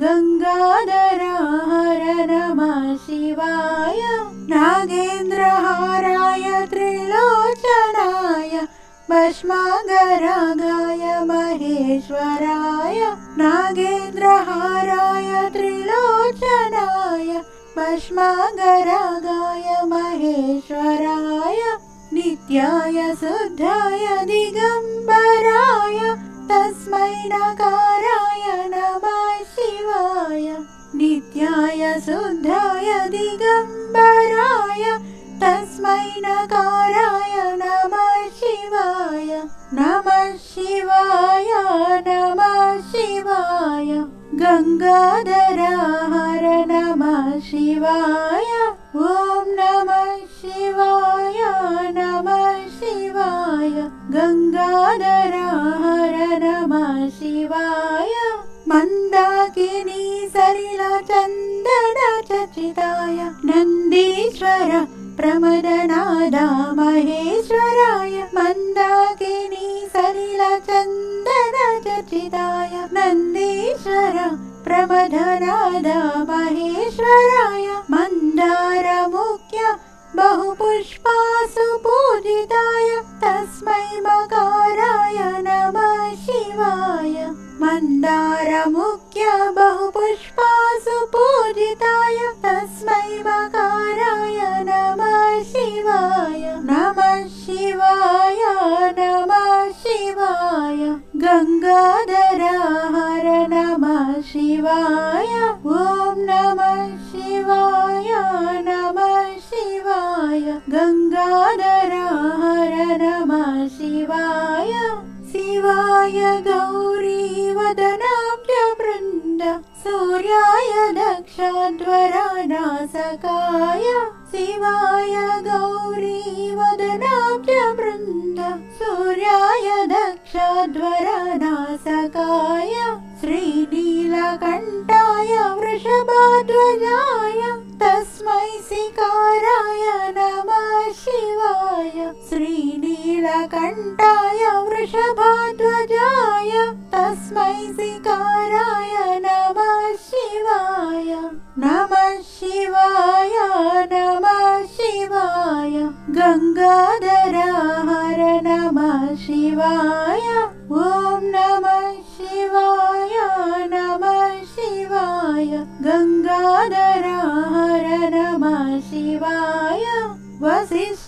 गङ्गाधर हर नमः शिवाय नागेन्द्रहाराय त्रिलोचनाय भस्मागरागाय महेश्वराय नागेन्द्रहाराय त्रिलोचनाय भस्मागरागाय महेश्वराय नित्याय शुद्धाय दिगम्बराय तस्मै नकाराय शुद्धाय दिगम्बराय तस्मै नकाराय नमः शिवाय। नमः शिवाय नमः शिवाय। गङ्गाधर हर नमः शिवाय। ॐ नमः शिवाय नमः शिवाय। गङ्गाधर हर नमः शिवाय। मन्दाकिनी सलिलचन्दन चचिताय नन्दीश्वर प्रमदनादा महेश्वराय मन्दाकिनी सलिलचन्दन चचिताय नन्दीश्वर प्रमदनादा महेश्वराय मन्दारमुख्य बहुपुष्पासु पूजिताय तस्मै मकाराय नमः शिवाय। मन्दारमुख्य बहुपुष्पासु पूजिताय तस्मै मकाराय नमः शिवाय श्रीनीलकण्ठाय वृषभाध्वजाय तस्मै सिकाराय नमः शिवाय। नमः शिवाय नमः शिवाय। गङ्गाधर हर नमः शिवाय। ॐ नमः शिवाय नमः शिवाय। गङ्गाधर हर नमः शिवाय। वसिष्ठकम्भोद्भव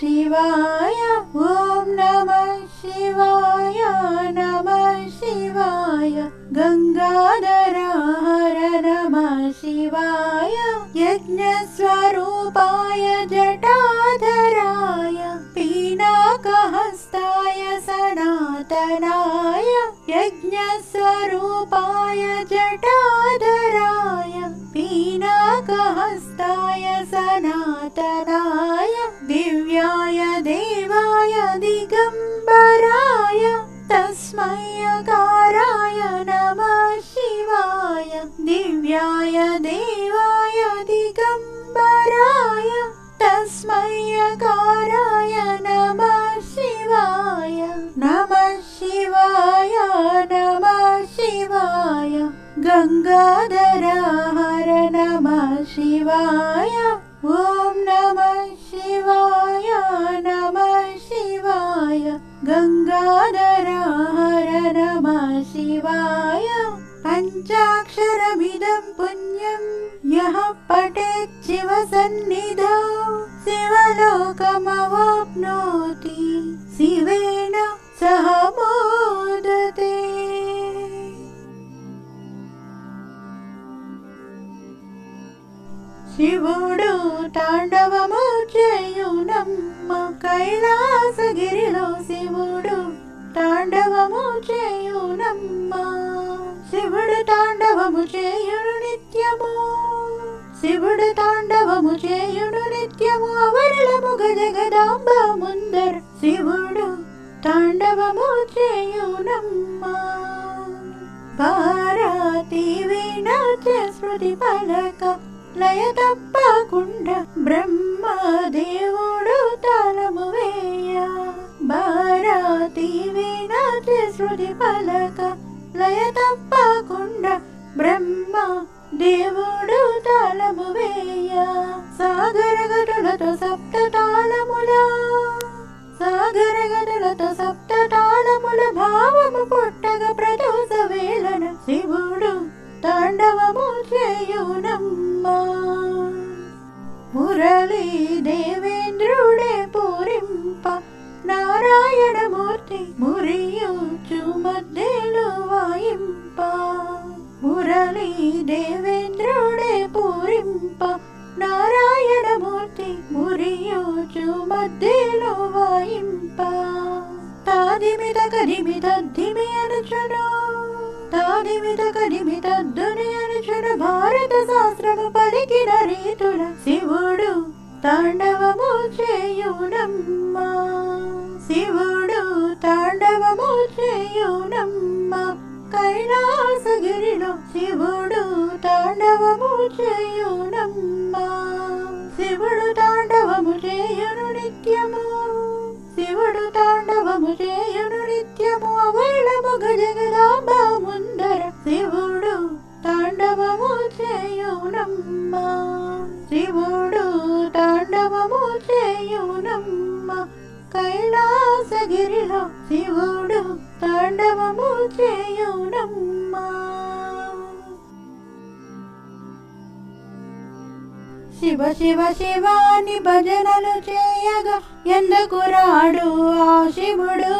शिवाय ॐ नमः शिवाय नमः शिवाय। गङ्गाधर हर नमः शिवाय। यज्ञस्वरूपाय जटाधराय। पीनाकहस्ताय सनातनाय। यज्ञस्वरूपाय जटाधराय गङ्गाधरा हर नमः शिवाय ॐ नमः शिवाय नमः शिवाय। गङ्गाधरा हर नमः शिवाय पञ्चाक्षरमिदं पुण्यं यः पठेत् शिवसन्निधौ। शिवलोकमवा శివుడు తాండవము చేయునమ్మ కైలాసగిరిలో శివుడు తాండవము చేయునమ్మ. శివుడు తాండవము చేయును నిత్యము. శివుడు తాండవము చేయును నిత్యము. అవరళము గజగదాంబ ముందర్ శివుడు తాండవము చేయునమ్మ. భారతి వినాచ స్మృతి పలక లయ తప్పకుండా బ్రహ్మదేవుడు తాళము వేయ. భారతి వినాచ స్మృతి పలక లయ తప్పకుండా బ్రహ్మ దేవుడు తాళము వేయ. సాగర గటులతో సప్త తాళముల సాగర గదులతో సప్త తాళముల భావము పుట్టగ ప్రదోష వేళన శివుడు మురళీ దేవేంద్రుడే పూరింప నారాయణమూర్తి మురియుచు మధ్యలో వాయింప. మురళీ దేవేంద్రుడే పూరింప నారాయణమూర్తి మురియోచు మధ్యలో వాయింప. తాదిమిత కదిమిత ధిమి అనుచును నిమిత కదిమిత ధుని అనుచును భారత శాస్త్రము పలికిన రీతుల శివుడు తాండవము చేయునమ్మా. శివుడు తాండవము చేయునమ్మా. కైలాసగిరిలో శివుడు తాండవము చేయున శివుడు తాండవము చేయునమ్మా. శివ శివ శివాని భజనలు చేయగా ఎందుకు రాడు ఆ శివుడు?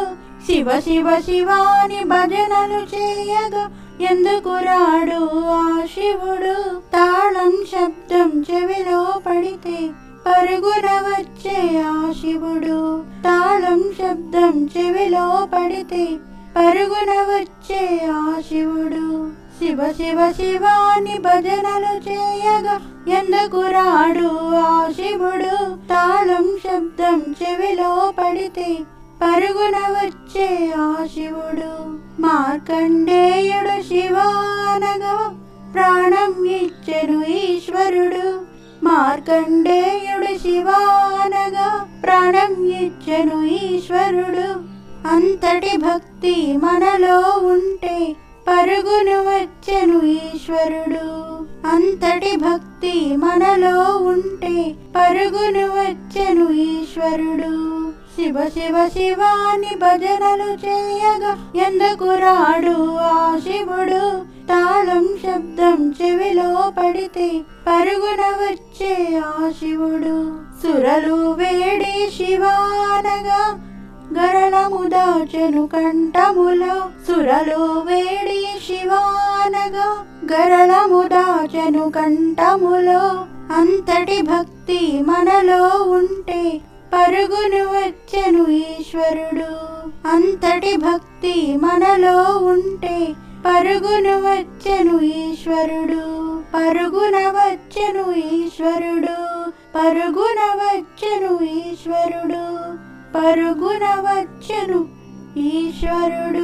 శివ శివ శివాని భజనలు చేయగా ఎందుకు రాడు? ఆ శివుడు తాళం శబ్దం చెవిలో పడితే పరుగున వచ్చే ఆ శివుడు తాళం శబ్దం చెవిలో పడితే పరుగున వచ్చే ఆ శివుడు. శివ శివ శివాని భజనలు చేయగా ఎందుకు రాడు? ఆ శివుడు తాళం శబ్దం చెవిలో పడితే పరుగున వచ్చే ఆ శివుడు. మార్కండేయుడు శివానగా ప్రాణం ఇచ్చెను ఈశ్వరుడు. మార్కండేయుడు శివానగా ప్రాణం ఇచ్చెను ఈశ్వరుడు. అంతటి భక్తి మనలో ఉంటే పరుగును వచ్చెను ఈశ్వరుడు. అంతటి భక్తి మనలో ఉంటే పరుగును వచ్చెను ఈశ్వరుడు. శివ శివ శివాని భజనలు చేయగా ఎందుకు రాడు ఆ శివుడు? తాళం శబ్దం చెవిలో పడితే పరుగున వచ్చే ఆ శివుడు. సురలు వేడి శివానగా గరళము దాచెను కంఠములో సురలు వేడి శివానగా గరళము దాచెను కంఠములో అంతటి భక్తి మనలో ఉంటే పరుగును వచ్చెను ఈశ్వరుడు. అంతటి భక్తి మనలో ఉంటే పరుగును వచ్చెను ఈశ్వరుడు. పరుగున వచ్చెను ఈశ్వరుడు. పరుగున వచ్చెను ఈశ్వరుడు. పరుగున వచ్చెను ఈశ్వరుడు.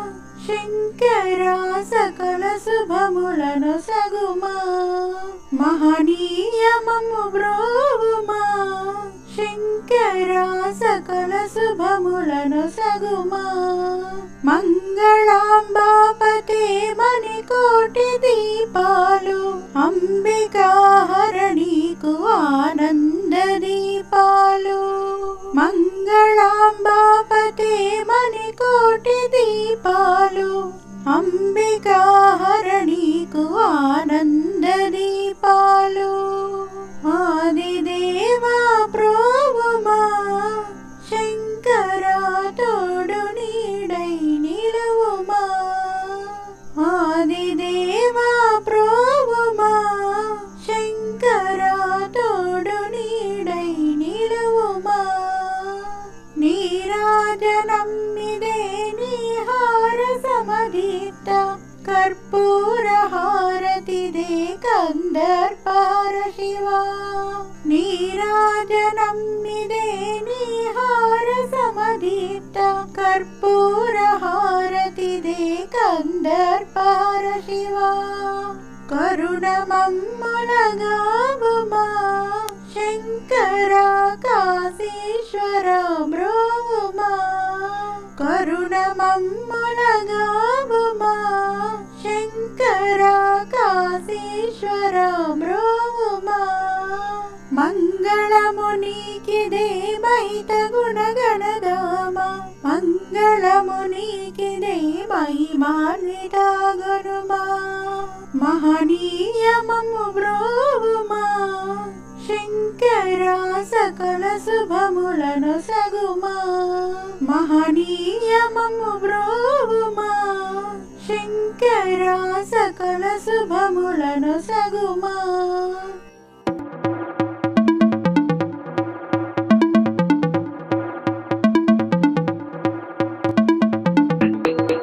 గుణగణదామ మంగళము నీకిదే మహిమాన్వితాగనుమా మహనీయమము బ్రోవుమా శంకరా సకల శుభములను సగుమా మహనీయమము బ్రోవుమా శంకరా సకల శుభములను సగుమా మంగళాంబాపతే अंबिका हरणी कुआ కరుణమమ్మలగావుమా శంకర కాశీశ్వర బ్రోవుమా కరుణమమ్మలగావుమా శంకర కాశీశ్వర బ్రోవుమా మంగళము నీకిదే మహిత గుణగణగామా మంగళము నీకిదే మహిమాన్వితాగనుమా మహనీయమము బ్రోవుమా. శంకరా సకల శుభములను సగుమా. మహనీయమము బ్రోవుమా. శంకరా సకల శుభములను సగుమా.